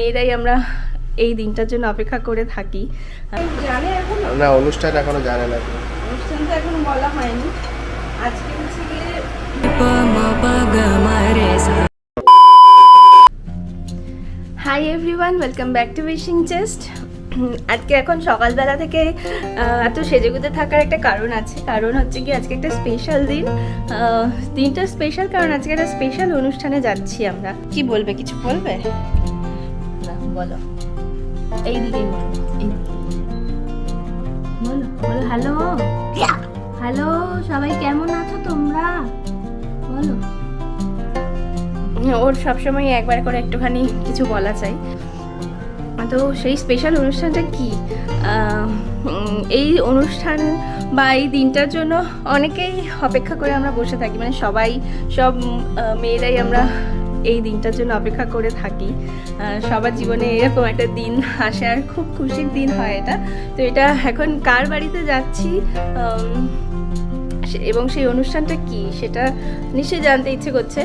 মেয়েরাই আমরা এই দিনটার জন্য অপেক্ষা করে থাকি। না অনুষ্ঠান এখনও জানে না। অনুষ্ঠান তো এখনও বলা হয়নি। আজকে হচ্ছে গিয়ে hi everyone welcome back to wishing chest আজকে এখন সকালবেলা থেকে এত সেজেগুজে থাকার একটা কারণ আছে। কারণ হচ্ছে কি আজকে একটা স্পেশাল দিন। আহ, দিনটা স্পেশাল কারণ আজকে একটা স্পেশাল অনুষ্ঠানে যাচ্ছি আমরা। কি বলবে কিছু বলবে? বলো। এই বলো। দিকে। বলো বলো হ্যালো হ্যালো সবাই কেমন আছো তোমরা? বলো। ওর সবসময় একবার করে একটুখানি কিছু বলা চাই। তো সেই স্পেশাল অনুষ্ঠানটা কি? এই অনুষ্ঠান বা এই দিনটার জন্য অনেকেই অপেক্ষা করে আমরা বসে থাকি। মানে সবাই সব মেয়েরাই আমরা এই দিনটার জন্য অপেক্ষা করে থাকি। সবার জীবনে এরকম একটা দিন আসে আর খুব খুশির দিন হয় এটা। তো এটা এখন কার বাড়িতে যাচ্ছি? এবং সেই অনুষ্ঠানটা কি? সেটা নিশ্চয়ই জানতে ইচ্ছে করছে।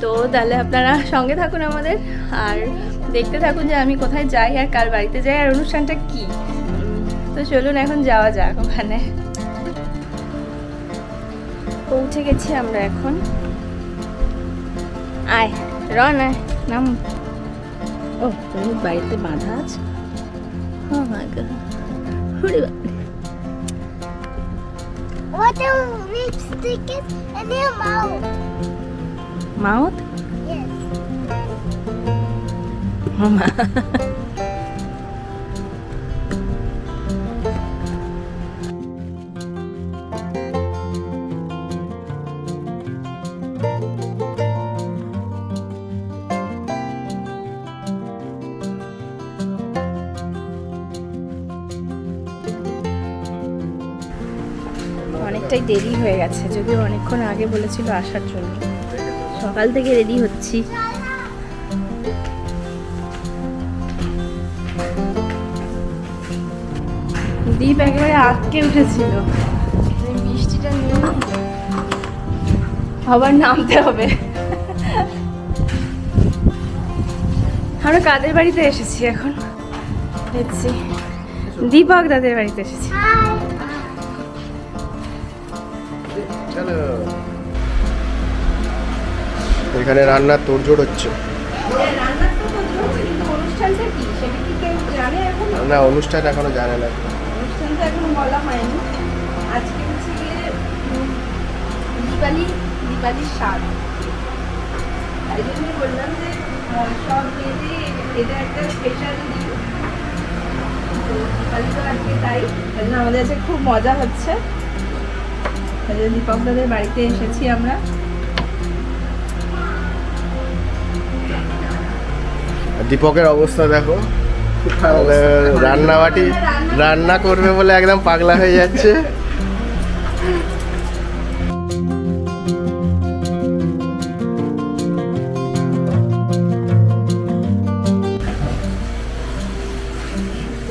তো তাহলে আপনারা সঙ্গে থাকুন আমাদের আর দেখতে থাকুন যে আমি কোথায় যাই আর কার বাড়িতে যাই আর অনুষ্ঠানটা কি। তো চলুন এখন যাওয়া যাক ওখানে। পৌঁছে গেছি আমরা এখন। আয়। রন না নাম। ও তুমি বাড়িতে বাঁধা আছে? মাউথ মাই গড। অনেকটাই দেরি হয়ে গেছে যদিও অনেকক্ষণ আগে বলেছিল আসার জন্য। সকাল থেকে রেডি হচ্ছি। দীপ একেবারে আটকে উঠেছিল। এই বৃষ্টিটা নিয়ে আবার নামতে হবে। আমরা কাদের বাড়িতে এসেছি এখন? দেখছি। দীপক দাদের বাড়িতে এসেছি। স্পেশাল দিন তো দীপালি তো আজকে তাই। তাই জন্য আমাদের খুব মজা হচ্ছে। তাই জন্য দীপক দাদের বাড়িতে এসেছি আমরা। দীপকের অবস্থা দেখো। রান্নাবাটি রান্না করবে বলে একদম পাগলা হয়ে যাচ্ছে।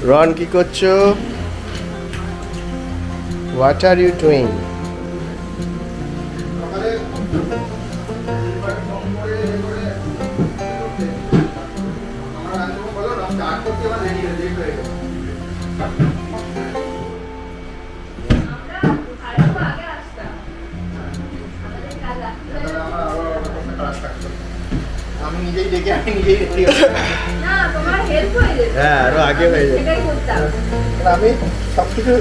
রন, কি করছ? হোয়াট আর ইউ ডুইং নিজেই ডেকে আমি নিজেই রেডি না তোমার হেল্প হয়ে যেত। হ্যাঁ আরও আগে হয়ে যাবে আমি সব কিছু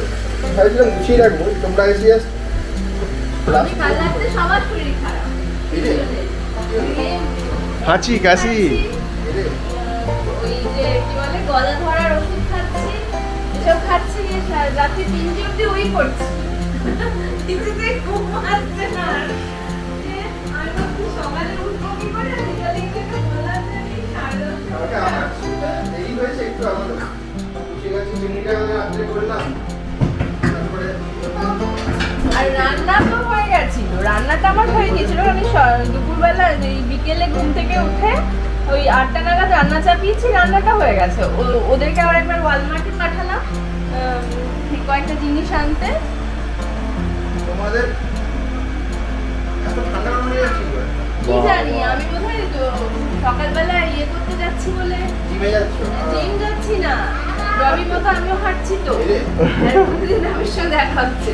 ভেবেছিলাম গুছিয়ে রাখব তোমরা এসে জাস্ট আমি কাল রাত্রে সবার শরীর খারাপ। হাঁচি কাশি। ওই যে কি বলে গলা ধরার ওষুধ খাচ্ছি এসব খাচ্ছি গিয়ে সা- রাত্রি তিনটে অব্দি ওই করছি। কিছুতেই ঘুম আসছে না। আমি সকালে উঠবো কি করে? আর রান্না তো হয়ে গেছিল রান্নাটা আমার হয়ে গেছিল আমি দুপুরবেলা এই বিকেলে ঘুম থেকে উঠে ওই আটটা নাগাদ রান্না চাপিয়েছি রান্নাটা হয়ে গেছে। ও- ওদেরকে আবার একবার ওয়ালমার্টে পাঠালাম কয়েকটা জিনিস আনতে। তোমাদের কি জানি আমি বোধহয় তো সকালবেলা ইয়ে করতে যাচ্ছি বলে? জিম যাচ্ছি? না রবি মতো আমিও হাঁটছি তো। প্রতিদিন আমার সঙ্গে দেখা হচ্ছে।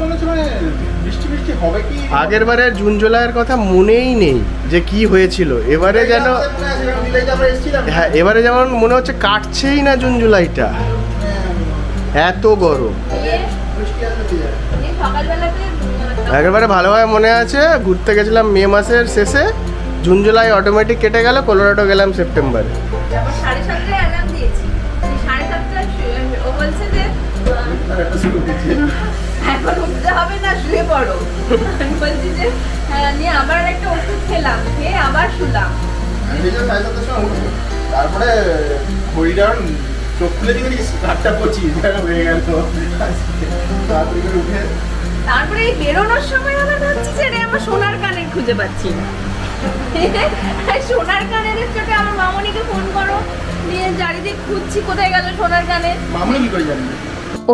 মনে হয় আগের বারের জুন জুলাইয়ের কথা মনেই নেই যে কি হয়েছিল। এবারে যেন হ্যাঁ এবারে যেমন মনে হচ্ছে কাটছেই না জুন জুলাইটা। এত গরম। এই একেবারে ভালোভাবে মনে আছে। ঘুরতে গেছিলাম মে মাসের শেষে। জুন জুলাই অটোমেটিক কেটে গেল কলোরাডো গেলাম সেপ্টেম্বরে। এখন উঠতে হবে না শুয়ে পড়ো। আমি বলছি যে হ্যাঁ, নিয়ে আবার একটা ওষুধ খেলাম খেয়ে আবার শুলাম। আমি ভেবেছিলাম সাড়ে সাতটার সময় উঠবো তারপরে চোখ খুলে দিকে দেখি আটটা হয়ে গেল। করে উঠে তারপরে এই বেরোনোর সময় আবার ভাবছি যে রে আমার সোনার কানের খুঁজে পাচ্ছি না। সোনার কানের চোটে আমার মামনিকে ফোন করো। নিয়ে চারিদিক খুঁজছি কোথায় গেল সোনার কানের? মামনি কি করে জানবে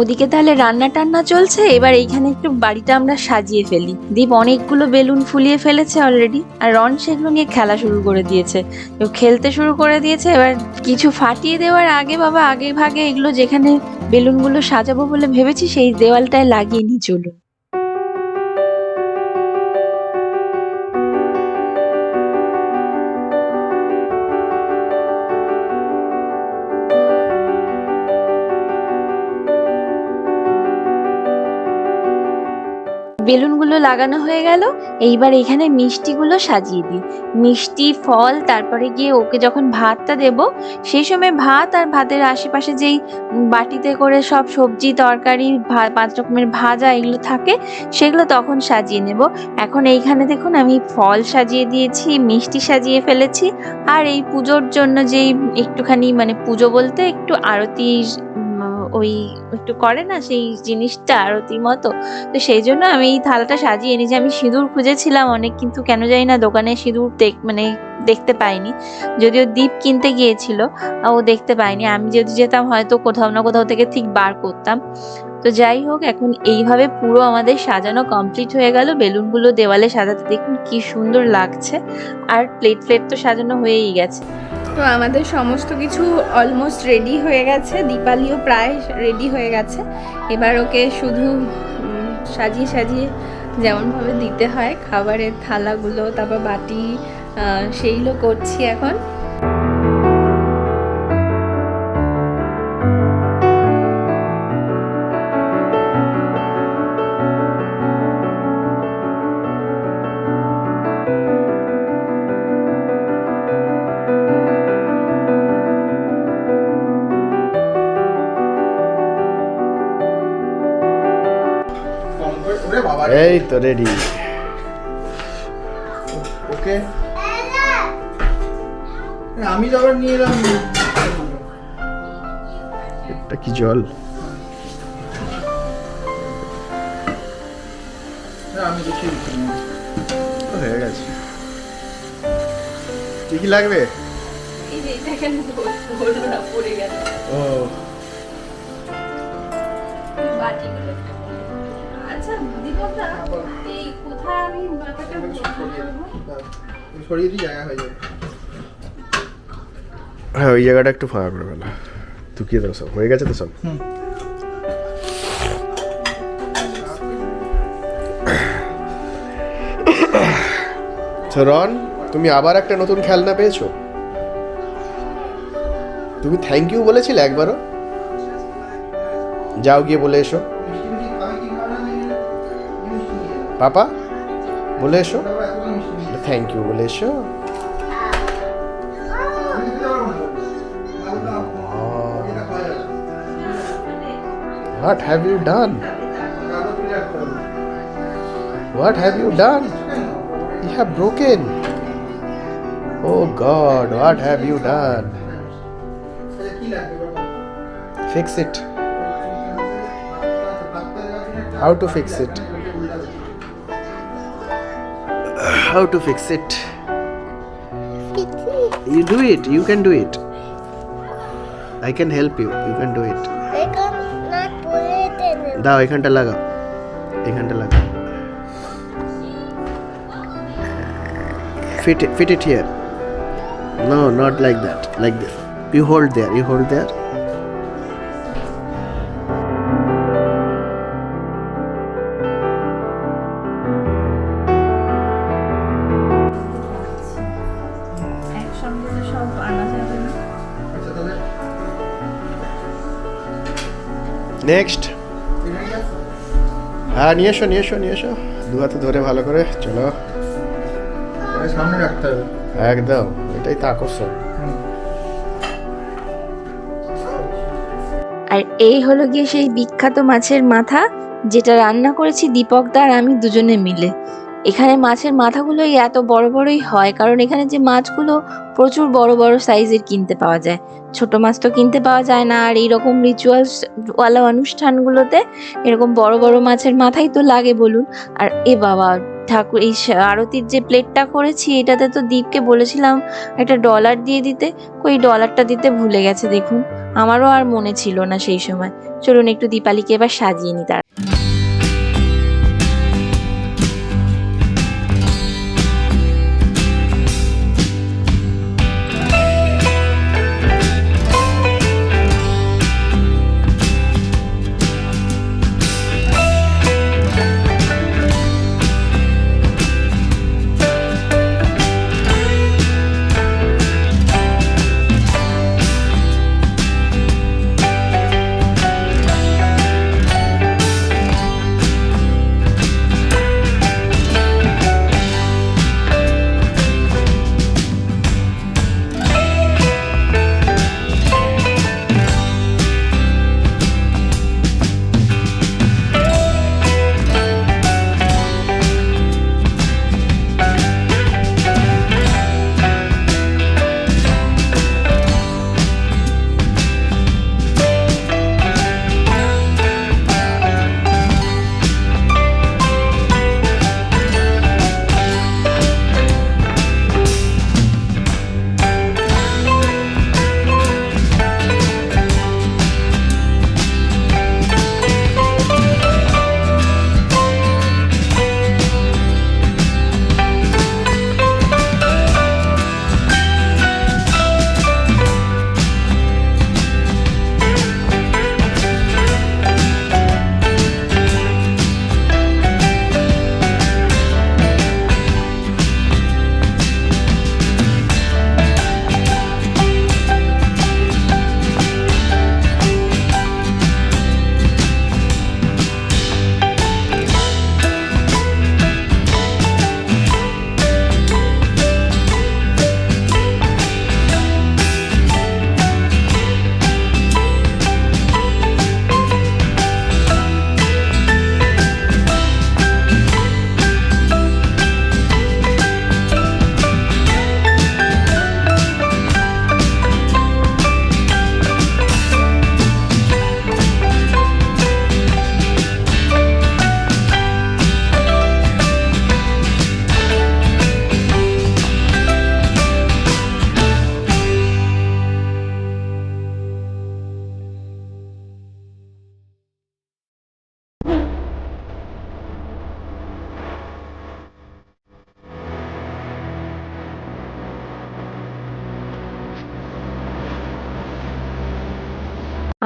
ওদিকে তাহলে রান্না টান্না চলছে এবার এইখানে একটু বাড়িটা আমরা সাজিয়ে ফেলি। দীপ অনেকগুলো বেলুন ফুলিয়ে ফেলেছে অলরেডি আর রন সেগুলো নিয়ে খেলা শুরু করে দিয়েছে। তো খেলতে শুরু করে দিয়েছে এবার কিছু ফাটিয়ে দেওয়ার আগে বাবা আগে ভাগে এগুলো যেখানে বেলুনগুলো সাজাবো বলে ভেবেছি সেই দেওয়ালটায় লাগিয়ে নিই চলুন। বেলুনগুলো লাগানো হয়ে গেল। এইবার এখানে মিষ্টিগুলো সাজিয়ে দিই। মিষ্টি ফল তারপরে গিয়ে ওকে যখন ভাতটা দেব সেই সময় ভাত আর ভাতের আশেপাশে যেই বাটিতে করে সব সবজি তরকারি পাঁচ রকমের ভাজা এগুলো থাকে সেগুলো তখন সাজিয়ে নেব। এখন এইখানে দেখুন আমি ফল সাজিয়ে দিয়েছি মিষ্টি সাজিয়ে ফেলেছি। আর এই পুজোর জন্য যেই একটুখানি মানে পুজো বলতে একটু আরতির উম, ওই একটু করে না সেই জিনিসটা আরতির মতো। তো সেই জন্য আমি এই থালাটা সাজিয়ে নিয়েছি আমি সিঁদুর খুঁজেছিলাম অনেক, কিন্তু কেন জানি না দোকানে সিঁদুর দেখ মানে দেখতে পাইনি। যদিও দীপ কিনতে গিয়েছিল, ও দেখতে পাইনি। আমি যদি যেতাম হয়তো কোথাও না কোথাও থেকে ঠিক বার করতাম। তো যাই হোক, এখন এইভাবে পুরো আমাদের সাজানো কমপ্লিট হয়ে গেল। বেলুনগুলো দেওয়ালে সাজাতে দেখুন কি সুন্দর লাগছে। আর প্লেট ফ্লেট তো সাজানো হয়েই গেছে। তো আমাদের সমস্ত কিছু অলমোস্ট রেডি হয়ে গেছে। দীপালিও প্রায় রেডি হয়ে গেছে। এবার ওকে শুধু সাজিয়ে সাজিয়ে যেমনভাবে দিতে হয়। খাবারের থালাগুলো, তারপর বাটি সেইগুলো করছি এখন। এই তো রেডি ওকে। আমি তো আবার নিয়ে এলাম। এটা কি জল? আমি দেখি। হয়ে গেছে। কি কি লাগবে? ও। বাটিগুলো। এই কোথায় আমি বাটাটা সরিয়ে দিই জায়গা হয়ে যাবে। হ্যাঁ ওই জায়গাটা একটু ফাঁকা করে ফেলা। তুকিয়ে দাও সব। হয়ে গেছে তো সব? রন তুমি আবার একটা নতুন খেলনা পেয়েছ? তুমি থ্যাংক ইউ বলেছিলে একবারও? যাও গিয়ে বলে এসো। পাপা বলে এসো। থ্যাংক ইউ বলে এসো। What have you done. What have you done কেন? You have broken. Oh God, what have you done? এটা কি লাগবে বাবা? Fix How to fix it? How to fix it? You do it. You can do it. I can help you. You can do it. I cannot put it in দাও এখানটা লাগাও এখানটা লাগাও fit it, fit it here no not like that like this you hold there you hold there next হ্যাঁ নিয়ে এসো নিয়ে এসো নিয়ে এসো। দু হাতে ধরে ভালো করে, চলো। সামনে রাখতে হবে একদম, এটাই তো আকর্ষণ। আর এই হলো গিয়ে সেই বিখ্যাত মাছের মাথা, যেটা রান্না করেছি দীপক দা আর আমি দুজনে মিলে। এখানে মাছের মাথাগুলোই এত বড় বড়ই হয়, কারণ এখানে যে মাছগুলো প্রচুর বড় বড় সাইজের কিনতে পাওয়া যায়। ছোট মাছ তো কিনতে পাওয়া যায় না, আর এইরকম রিচুয়ালস ওয়ালা অনুষ্ঠানগুলোতে এরকম বড় বড় মাছের মাথাই তো লাগে বলুন। আর এ বাবা, ঠাকুর, এই আরতির যে প্লেটটা করেছি, এটাতে তো দীপকে বলেছিলাম একটা ডলার দিয়ে দিতে। ওই ডলারটা দিতে ভুলে গেছে, দেখুন। আমারও আর মনে ছিল না সেই সময়। চলুন একটু দীপালিকে এবার সাজিয়ে নি তার।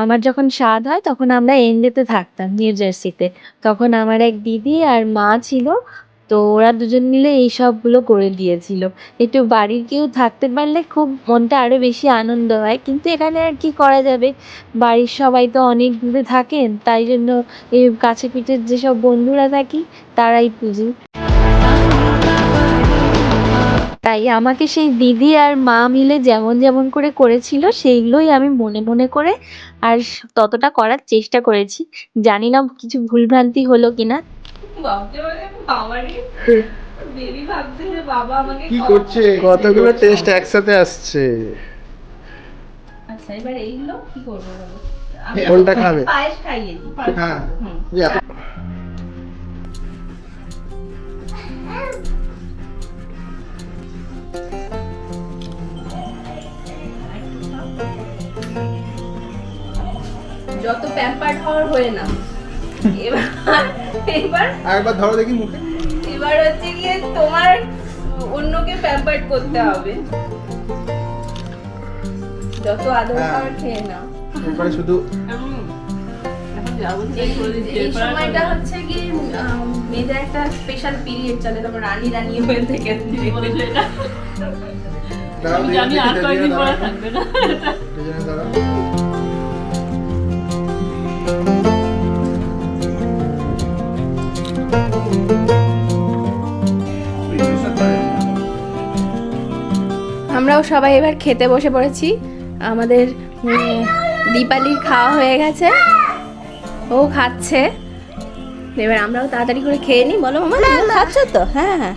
আমার যখন স্বাদ হয়, তখন আমরা এনজেতে থাকতাম, নিউ জার্সিতে। তখন আমার এক দিদি আর মা ছিল, তো ওরা দুজন মিলে এই সবগুলো করে দিয়েছিল। একটু বাড়ির কেউ থাকতে পারলে খুব মনটা আরও বেশি আনন্দ হয়, কিন্তু এখানে আর কি করা যাবে? বাড়ির সবাই তো অনেক দূরে থাকেন, তাই জন্য এই কাছে পিঠের যেসব বন্ধুরা থাকি, তারাই পুজি। তাই আমাকে সেই দিদি আর মা মিলে যেমন যেমন করে করেছিল সেইগুলোই আমি মনে মনে করে আর ততটা করার চেষ্টা করেছি। জানি না কিছু ভুলভ্রান্তি হলো কিনা। কি। করছে? কতগুলো টেস্ট একসাথে আসছে? আচ্ছা এবার এইগুলো কি করব বলো? কোনটা খাবে? পায়েস খাইয়ে দিই হ্যাঁ। যত প্যাম্পার্ড হওয়ার হয়ে না। এবার এবার আরেকবার ধরো দেখি মুখে। এবার হচ্ছে গিয়ে তোমার অন্যকে প্যাম্পার্ড করতে হবে। যত আদর হ্যাঁ। খাবার খেয়ে শুধু এই সময়টা হচ্ছে কি আহ, মেয়েদের একটা স্পেশাল পিরিয়ড চলে তখন রানী রানী হয়ে থেকে। জানি আর কয়েকদিন পরে থাকবে না। আমরাও সবাই এবার খেতে বসে পড়েছি। আমাদের উম, দীপালির খাওয়া হয়ে গেছে। ও খাচ্ছে। এবার আমরাও তাড়াতাড়ি করে খেয়ে নিই। বলো মামা খাচ্ছ তো? হ্যাঁ হ্যাঁ।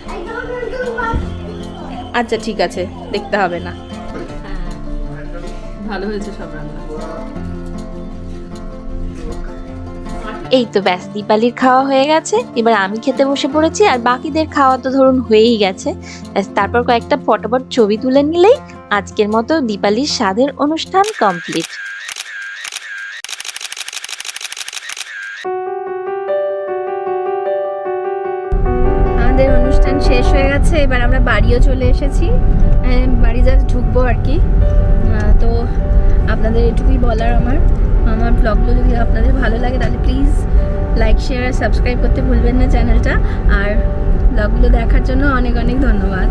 আচ্ছা ঠিক আছে দেখতে হবে না। ভালো হয়েছে সব রান্না। এই তো ব্যাস দীপালির খাওয়া হয়ে গেছে। এবার আমি খেতে বসে পড়েছি আর বাকিদের খাওয়া তো ধরুন হয়েই গেছে। ব্যাস তারপর কয়েকটা ফটোফট ছবি তুলে নিলেই আজকের মতো দীপালির স্বাদের অনুষ্ঠান কমপ্লিট শেষ হয়ে গেছে, এবার আমরা বাড়িও চলে এসেছি। বাড়ি যা ঢুকবো আর কি। তো আপনাদের এটুকুই বলার আমার। আমার ব্লগগুলো যদি আপনাদের ভালো লাগে, তাহলে প্লিজ লাইক শেয়ার আর সাবস্ক্রাইব করতে ভুলবেন না চ্যানেলটা আর ব্লগগুলো দেখার জন্য অনেক অনেক ধন্যবাদ।